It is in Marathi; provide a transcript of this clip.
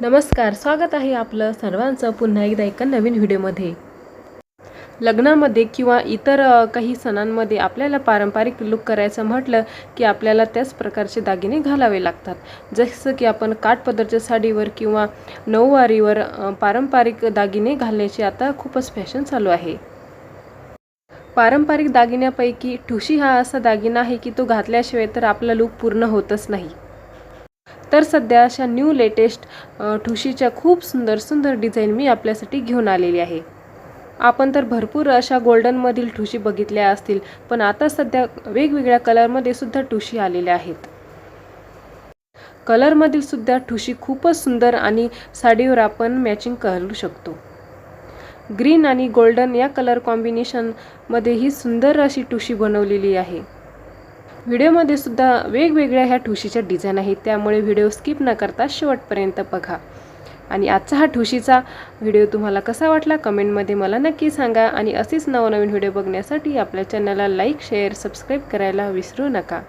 नमस्कार स्वागत आहे आपलं सर्वांचं पुन्हा एकदा एका नवीन व्हिडिओमध्ये. लग्नामध्ये किंवा इतर काही सणांमध्ये आपल्याला पारंपरिक लुक करायचं म्हटलं की आपल्याला त्याच प्रकारचे दागिने घालावे लागतात. जसं की आपण काठपदरच्या साडीवर किंवा नऊवारीवर पारंपरिक दागिने घालण्याची आता खूपच फॅशन चालू आहे. पारंपरिक दागिन्यापैकी ठुशी हा असा दागिना आहे की तो घातल्याशिवाय तर आपला लुक पूर्ण होतच नाही. तर सध्या अशा न्यू लेटेस्ट ठुशीच्या खूप सुंदर सुंदर डिझाईन मी आपल्यासाठी घेऊन आलेली आहे. आपण तर भरपूर अशा गोल्डनमधील ठुशी बघितल्या असतील पण आता सध्या वेगवेगळ्या कलरमध्ये सुद्धा ठुशी आलेल्या आहेत. कलरमधील सुद्धा ठुशी खूपच सुंदर आणि साडीवर आपण मॅचिंग करू शकतो. ग्रीन आणि गोल्डन या कलर कॉम्बिनेशनमध्ये ही सुंदर अशी टुशी बनवलेली आहे. व्हिडिओमध्ये सुद्धा वेगवेगळ्या ह्या ठुशीच्या डिझाईन आहेत. त्यामुळे व्हिडिओ स्किप न करता शेवटपर्यंत बघा. आणि आजचा हा ठुशीचा व्हिडिओ तुम्हाला कसा वाटला कमेंटमध्ये मला नक्की सांगा. आणि असेच नवनवीन व्हिडिओ बघण्यासाठी आपल्या चॅनलला लाईक शेअर सबस्क्राईब करायला विसरू नका.